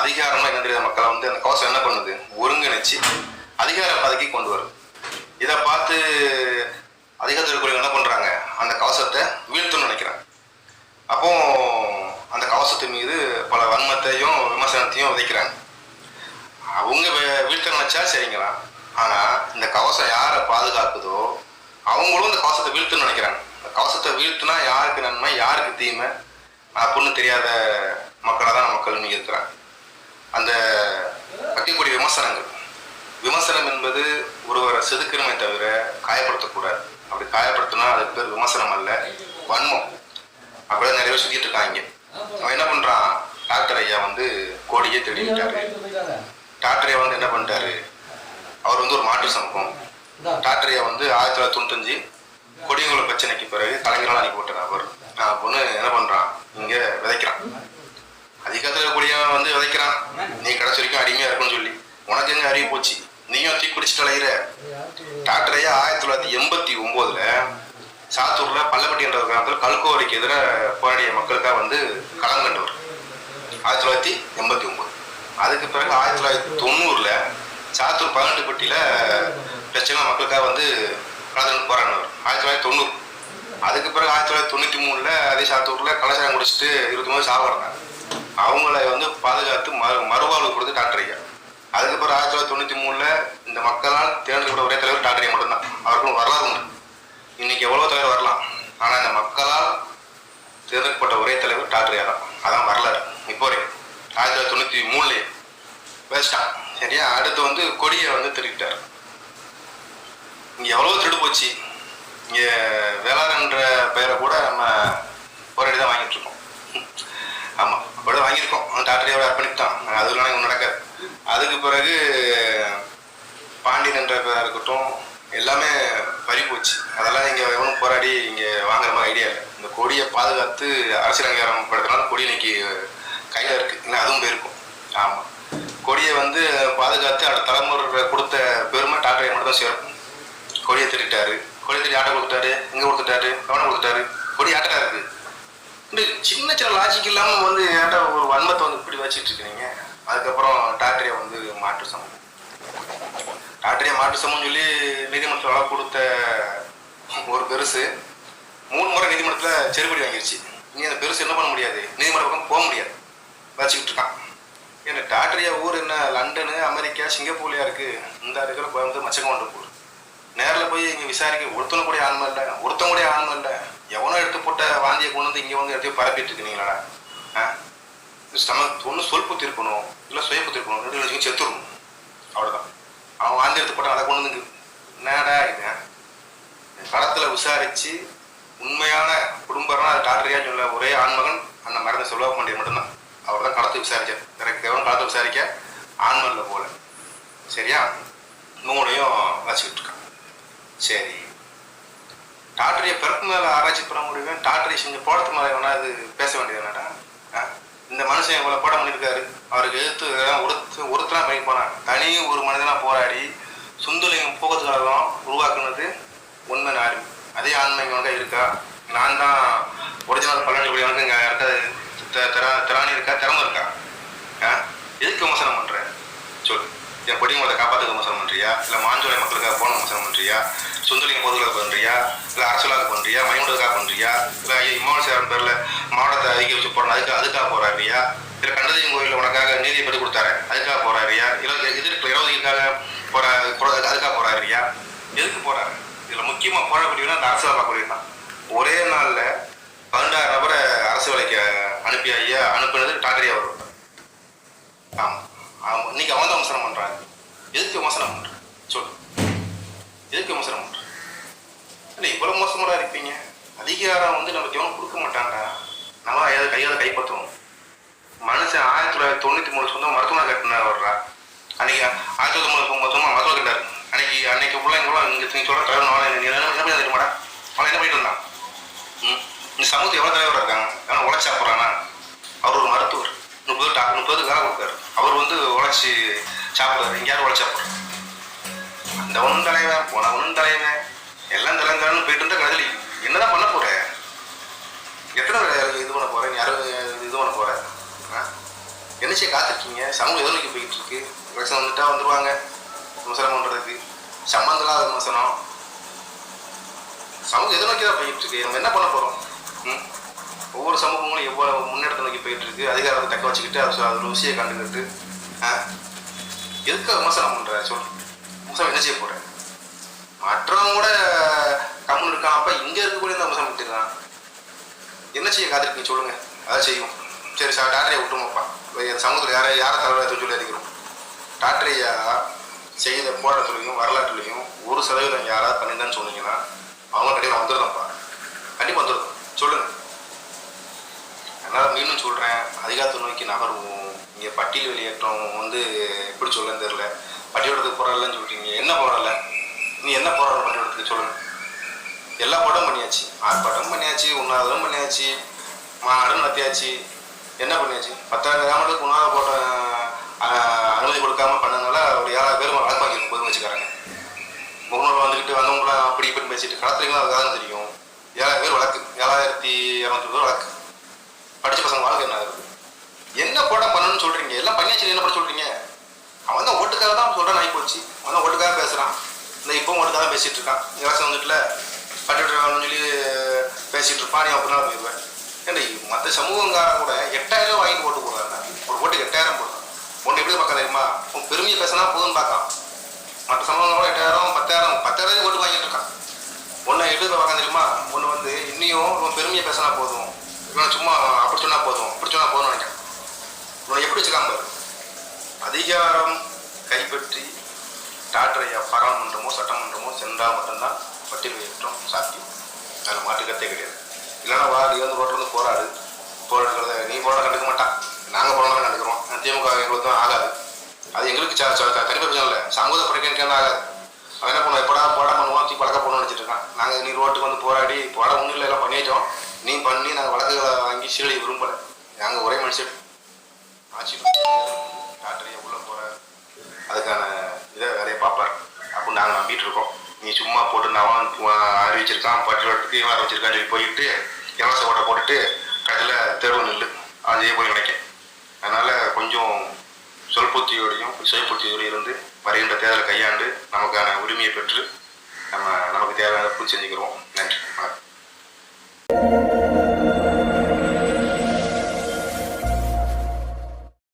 அதிகாரம்னா என்ன தெரியாத மக்களை? வந்து அந்த கவசம் என்ன பண்ணுது? ஒருங்கிணைச்சு அதிகார பதவிக்கு கொண்டு வரும் இதை பார்த்து அதிகாரத்தில் என்ன பண்றாங்க? அந்த கவசத்தை வீழ்த்தணும்னு நினைக்கிறாங்க. அப்போ அந்த கவசத்து மீது பல வன்மத்தையும் விமர்சனத்தையும் விதைக்கிறாங்க. அவங்க வீழ்த்த நினைச்சா சரிங்களா? ஆனா இந்த கவசம் யாரை பாதுகாக்குதோ அவங்களும் இந்த கவசத்தை வீழ்த்தணும்னு நினைக்கிறாங்க. கவசத்தை வீழ்த்துனா யாருக்கு நன்மை யாருக்கு தீமை? அப்படின்னு தெரியாத மக்களாக தான் மக்கள் இன்னைக்கு இருக்கிறாங்க. அந்த வைக்கக்கூடிய விமர்சனங்கள். விமர்சனம் என்பது ஒருவரை செதுக்கணுமே தவிர காயப்படுத்தக்கூடாது. அப்படி காயப்படுத்தினா அது பேர் விமர்சனம் அல்ல வன்மம். அப்படிதான் நிறைய பேர் சுத்திட்டு இருக்காங்க. அவன் என்ன பண்றான்? டாக்டர் ஐயா வந்து கோடியே தேடிட்டாரு டாக்டர் ஐயா வந்து என்ன பண்ணிட்டாரு? அவர் வந்து ஒரு மாற்று சமூகம். டாக்டர் ஐயா வந்து ஆயிரத்தி தொள்ளாயிரத்தி தொண்ணூத்தஞ்சு கொடியங்குள பிரச்சனைக்கு பிறகு கலைஞர்கள் அனுப்பி விட்டார் அவர். பொண்ணு என்ன பண்றான்? இங்க விதைக்கிறான் அதிகத்தில் இருக்கக்கூடியவன் வந்து விதைக்கிறான் நீ கடைசி வரைக்கும் அடிமையா இருக்குன்னு சொல்லி உனக்கு எங்க அறிவு போச்சு. நீயும் தீ குடிச்சிட்டு அலையிற டாக்டர் ஐயா ஆயிரத்தி தொள்ளாயிரத்தி எண்பத்தி ஒன்பதுல சாத்தூர்ல பள்ளப்பட்டி என்ற கிராமத்தில் கல்கோரிக்கு எதிராக போராடிய மக்களுக்காக வந்து களம் கண்டவர். ஆயிரத்தி தொள்ளாயிரத்தி எண்பத்தி ஒன்பது அதுக்கு பிறகு ஆயிரத்தி தொள்ளாயிரத்தி தொண்ணூறுல சாத்தூர் பதினெட்டு பட்டியில பிரச்சனை மக்களுக்காக வந்து கலந்து போராடினவர். ஆயிரத்தி தொள்ளாயிரத்தி தொண்ணூறு. அதுக்கு பிறகு ஆயிரத்தி தொள்ளாயிரத்தி தொண்ணூற்றி மூணுல அதே சாத்தூர்ல கலாச்சாரம் குடிச்சிட்டு இருபத்தி மூணு சாப்பிட்றாங்க அவங்கள வந்து பாதுகாத்து மறு மறுவாழ்வு கொடுத்து டாக்டர் ஐயா. அதுக்கப்புறம் ஆயிரத்தி தொள்ளாயிரத்தி தொண்ணூற்றி மூணில் இந்த மக்களால் தேர்ந்தெடுக்கப்பட்ட ஒரே தலைவர் டாக்டர் மட்டும்தான். அவருக்கும் வரலாறு உண்டு. இன்னைக்கு எவ்வளோ தலைவர் வரலாம். ஆனால் இந்த மக்களால் தேர்ந்தெடுக்கப்பட்ட ஒரே தலைவர் டாக்டர் தான் அதான் வரலாறு. இப்போ வரைக்கும். ஆயிரத்தி தொள்ளாயிரத்தி தொண்ணூற்றி மூணுலேயே. வேஸ்ட்டான் சரியா? அடுத்து வந்து கொடியை வந்து திருக்கிட்டார் இங்கே எவ்வளோ திருடு போச்சு. இங்கே வேளாண்ன்ற பெயரை கூட நம்ம போராடி தான் வாங்கிட்டு இருக்கோம். அப்படி வாங்கியிருக்கோம். டாக்டரையோட அர்ப்பணித்தான் அது ஒன்றும் நடக்காது. அதுக்கு பிறகு பாண்டியன் என்ற பேராக இருக்கட்டும் எல்லாமே பறி போச்சு. அதெல்லாம் இங்கே எவனும் போராடி இங்கே வாங்குற மாதிரி ஐடியா இல்லை. இந்த கொடியை பாதுகாத்து அரசியல் அங்கீகாரம் படுத்தினாலும் கொடி இன்னைக்கு கையில் இருக்குது இல்லை அதுவும் போயிருக்கும். ஆமாம் கொடியை வந்து பாதுகாத்து அடுத்த தலைமுறை கொடுத்த பெருமை டாக்டரை மட்டும் தான் சேரும் கொடியை திருட்டாரு கொடியை திருடி ஆட்டை கொடுத்துட்டாரு. இங்கே கொடுத்துட்டாரு. கவனம் கொடுத்துட்டாரு. கொடி ஆட்டராக இருக்குது சின்ன சின்ன லாஜிக் இல்லாமல் வந்து ஏன்டா ஒரு வன்மத்தை வந்து இப்படி வச்சுட்டு இருக்கீங்க. அதுக்கப்புறம் டாக்டரே வந்து மாற்று சமம் டாக்டரே மாற்று சமம் சொல்லி நீதிமன்றத்தில் வழக்கு கொடுத்த ஒரு பெருசு மூணு முறை நீதிமன்றத்தில் செருப்படி வாங்கிருச்சு. நீ அந்த பெருசு என்ன பண்ண முடியாது? நீதிமன்ற பக்கம் போக முடியாது. வச்சுக்கிட்டு இருக்கான். ஏன்னா டாக்டரியா ஊர் என்ன? லண்டனு அமெரிக்கா சிங்கப்பூர்லையா இருக்கு? இந்த இடத்துல வந்து வந்து ஊர் நேரில் போய் இங்கே விசாரிக்க ஒருத்தனும் கூட ஆன்மை இல்லை ஒருத்தன் கூட ஆன்மை இல்லை எவனோ எடுத்து போட்ட வாந்தியை கொண்டு வந்து இங்கே வந்து எடுத்து பரப்பிட்டு இருக்கீங்களாடா? ஆ? ஸ்டமக் ஒன்று சொல் புத்தி இருக்கணும் இல்லை சுய புத்தி இருக்கணும் ரெண்டு லட்சம் செத்துடணும். அவ்வளோதான் அவன் வாந்தி எடுத்து போட்டான் அதை கொண்டு வந்து என்னடா இது? களத்தில் விசாரித்து உண்மையான குடும்பம்னா அது டாக்டரியா சொல்ல ஒரே ஆண்மகன் அந்த மருந்து சொல்ல பண்ணிய மட்டும்தான். அவர் தான் களத்தை விசாரிச்சார். எனக்கு தேவன் களத்தை விசாரிக்க ஆண்மல்ல போகல சரியா? மூணையும் வச்சுக்கிட்டு இருக்கான். சரி. டாக்டரையை பிறப்பு மேல ஆராய்ச்சி பண்ண முடியும்? டாக்டரை செஞ்ச போடத்து மேலே வேணா இது பேச வேண்டியது இந்த மனுஷன் இவ்வளவு போட பண்ணியிருக்காரு அவருக்கு எழுத்து இதெல்லாம் ஒருத்து ஒருத்தனா பண்ணி போனான். தனி ஒரு மனிதனா போராடி சுந்தலிங்கம் போகிறதுக்காக உருவாக்குனது உண்மை நாடு அதே ஆண்மை இவனுக்கு இருக்கா? நான் தான் ஒரிஜினல் பழனிபடியவனுக்கு இங்கே யார்கிட்ட த- திராணி இருக்கா? திறமை இருக்கா? ஆ? எதுக்கு விமர்சனம் பண்ணுறேன் சொல்லு. என் உங்களை காப்பாற்றுக்க விமர்சனம் பண்றியா? இல்லை மாஞ்சோலை மக்களுக்காக போன விமர்சனம் பண்ணுறியா சுந்தலிங்க பொதுக்காக பண்றியா இல்ல அரசுலாக பண்றியா மைமுண்டதுக்காக பண்றியா இல்ல இம்மாவல் சேரன் பேர்ல மாவட்டத்தை அதிக வச்சு போறோம் அதுக்கு அதுக்காக போறாரியா இல்ல கண்டதையும் கோயிலில் உனக்காக நீதியை பெற்று கொடுத்தாரு அதுக்காக போறாரியா இல்ல எதிர்ப்பு இருபதுக்காக போற அதுக்காக போறாரியா எதுக்கு போறாரு இதுல முக்கியமா போடக்கூடியவனா அந்த அரசு தான் ஒரே நாள்ல பன்னெண்டாயிரம் நபரை அரசு வேலைக்கு அனுப்பி ஐயா அனுப்புனது டாக்டரியா அவர். ஆமா. ஆமா. இன்னைக்கு அவன் தான் விமர்சனம் பண்றாங்க. எதுக்கு விமர்சனம் பண்ற சொல்லு எதுக்கு விமர்சனம் பண்ற இல்லை மோசமாக மோசமாடா இருப்பீங்க. அதிகாரம் வந்து நமக்கு எவனும் கொடுக்க மாட்டான்டா. நம்ம ஏதாவது கையால் கைப்பற்றுவோம். மனுஷன் ஆயிரத்தி தொள்ளாயிரத்தி தொண்ணூத்தி மூணு சொந்தம் மருத்துவமனை கட்டினார் வர்றா அன்னைக்கு ஆயிரத்தி தொள்ளாயிரத்தி தொண்ணூத்தி மொத்தமாக மருத்துவம் கட்டாரு அன்னைக்கு அன்னைக்கு ஃபுல்லாக இங்கே இங்கே நீ சொல்ற தலைவர் அவன் என்ன என்ன பண்ணி தெரியுமாடா அவன் என்ன பண்ணிட்டு இருந்தான்? ம்? இந்த சமூகத்தில் எவ்வளோ தலைவர் இருக்காங்க? ஆனால் உழைச்சா போறானா அவர் ஒரு மருத்துவர். முப்பது டாக்டர் முப்பது காலம் கொடுக்காரு அவர் வந்து உழைச்சி சாப்பிடுறாரு இங்கே யாரும் உழைச்சா போறாரு அந்த ஒன்றும் தலைவன் போன ஒன்றும் தலைவன். எல்லாம் தலைவன் போயிட்டு இருந்தா கடையில் என்னதான் பண்ண போற? எத்தனை பேர் இது பண்ண போற? நீ யாரும் இது பண்ண போற? ஆ? என்ன செய்ய காத்திருக்கீங்க. சமூகம் எதை நோக்கி போயிட்டு இருக்கு எலெக்ஷன் வந்துட்டா வந்துருவாங்க. விமர்சனம் பண்றதுக்கு. சம்மந்தம் இல்லாத விமர்சனம். சமூகம் எதை நோக்கி தான் போயிட்டு இருக்கு நம்ம என்ன பண்ண போறோம்? ஒவ்வொரு சமூகங்களும் எவ்வளவு முன்னெடுத்து நோக்கி போயிட்டு இருக்கு அதிகாரத்தை தக்க வச்சுக்கிட்டு அது அது ருசியை கண்டுக்கிட்டு எதுக்கு விமர்சனம் பண்ற? சொல்லு. விமர்சனம் என்ன செய்ய போறேன் மற்றவங்க கூட கம்முன்னு இருக்கான் அப்ப இங்க இருக்கக்கூடிய இந்த விமர்சனம் என்ன செய்ய காத்திருக்கீங்க சொல்லுங்க. அதை செய்வோம் சரி சார் டாக்டரையை விட்டுமாப்பா இந்த சமூகத்தில் யாரை யாரை தலைவராக சொல்லி அதிக்கிறோம் டாக்டரையா செய்த போராட்டத்துலையும் வரலாற்றுலையும் ஒரு சதவீதம் யாராவது பண்ணிருந்தான்னு சொன்னீங்கன்னா அவங்க கண்டிப்பாக வந்துடுதான்ப்பா கண்டிப்பாக வந்துடும் சொல்லுங்க. அதனால் மீண்டும் சொல்கிறேன் அதிகாரத்தை நோக்கி நகர்வோம். இங்கே பட்டியல் வெளியேற்றம் வந்து எப்படி சொல்லன்னு தெரில பட்டியலத்துக்கு போராடலன்னு சொல்லிட்டீங்க. என்ன போராடல? நீ என்ன போராட்டம் பட்டியலத்துக்கு சொல்லுங்க எல்லா படம் பண்ணியாச்சு. ஆர்ப்பாட்டம் பண்ணியாச்சு உண்ணாவிரதம் பண்ணியாச்சு மாநாடு நடத்தியாச்சு என்ன பண்ணியாச்சு? பத்தாயிரம் கிராமத்துக்கு உண்ணாவிரத போட்ட அனுமதி கொடுக்காம பண்ணதுனால ஒரு ஏழாயிரம் பேர் வழக்கு போதும் வச்சுக்கிறாங்க முகநூல் வந்துக்கிட்டு வந்தவங்களாம் அப்படி இப்படி பேசிட்டு களத்துலீங்களும் அதுக்காக தான் தெரியும். ஏழாயிரம் பேர் வழக்கு. ஏழாயிரத்தி இரநூத்தி பேர் வழக்கு. படிச்ச பசங்க வாழ்க்கை என்ன ஆகுது? என்ன படம் பண்ணணும்னு சொல்றீங்க? எல்லாம் பண்ணியாச்சு என்ன பண்ண சொல்றீங்க? அவன் தான் ஓட்டுக்காக தான் சொல்றான் ஆகி போச்சு அவன் தான் ஓட்டுக்காக பேசுறான். இந்த இப்பவும் மட்டும் தான் பேசிகிட்டு இருக்கான் இலவசம் வந்துட்டுல பட்டுட்டு சொல்லி பேசிகிட்டு இருப்பான் நீ அப்படின்னா போயிடுவேன் ஏன்னா மற்ற சமூகங்காரன் கூட எட்டாயிரம் ரூபாய் வாங்கி ஓட்டு போடுறாங்க ஒரு ஓட்டுக்கு எட்டாயிரம் போடுறான். ஒன்று எப்படி பார்க்க தெரியுமா? உன் பெருமையை பேசினா போதும்னு பார்க்கான் மற்ற சமூகங்களோட எட்டாயிரம் பத்தாயிரம் பத்தாயிரம் ஓட்டு வாங்கிட்டு இருக்கான் ஒன்று எப்படி பார்க்க தெரியுமா? ஒன்று வந்து இன்னையும் உன் பெருமையை பேசினா போதும். இவன் சும்மா அப்படி சொன்னால் போதும் அப்படி சொன்னால் போதும்னு நினைக்கிறேன். இவனை எப்படி வச்சுக்காம பாரு. அதிகாரம் கைப்பற்றி டாக்டர் ஐயா பாராளுமன்றமோ சட்டமன்றமோ சென்றால் மட்டும்தான் பட்டியல் வெளியேற்றம் சாத்தியம். அதில் மாற்றுக்கத்தே கிடையாது. இல்லைன்னா வா நீ வந்து ரோட்டில் வந்து போராடு போராடுறத நீ போராட கண்டுக்க மாட்டான். நாங்கள் போராட கண்டுக்கிறோம். திமுக எங்களுக்கு தான் ஆகாது. அது எங்களுக்கு ச- ச- பிரச்சனை இல்லை. சமூக பிரச்சனைக்கு ஆகாது. அவன் என்ன பண்ணுவோம் எப்படா போட பண்ணுவோம் தூக்கி வழக்க போடணும்னு வச்சுட்டு இருக்கான். நாங்கள் நீ ரோட்டுக்கு வந்து போராடி போட ஒன்றும் இல்லை எல்லாம் பண்ணிட்டோம். நீ பண்ணி நாங்கள் வழக்குகளை வாங்கி சீலை விரும்பலை. நாங்கள் ஒரே மனுஷன். ஆட்சி டாக்டர் உள்ள போகிற அதுக்கான நாங்கள் நம்பிட்டு இருக்கோம். நீ சும்மா போட்டு நான் அறிவிச்சிருக்கான் பட்டியலத்துக்கு இவன் அறிவிச்சிருக்கான்னு சொல்லி போயிட்டு இலவச ஓட்டை போட்டுட்டு கடையில் தேர்வு நில்லு. அதே போய் நினைக்கேன். அதனால் கொஞ்சம் சொல்புத்தியோடையும் சுயபுத்தியோடையும் இருந்து வருகின்ற தேர்தலை கையாண்டு நமக்கான உரிமையை பெற்று நம்ம நமக்கு தேவையான பூச்சி செஞ்சுக்கிறோம் நன்றி. வணக்கம்.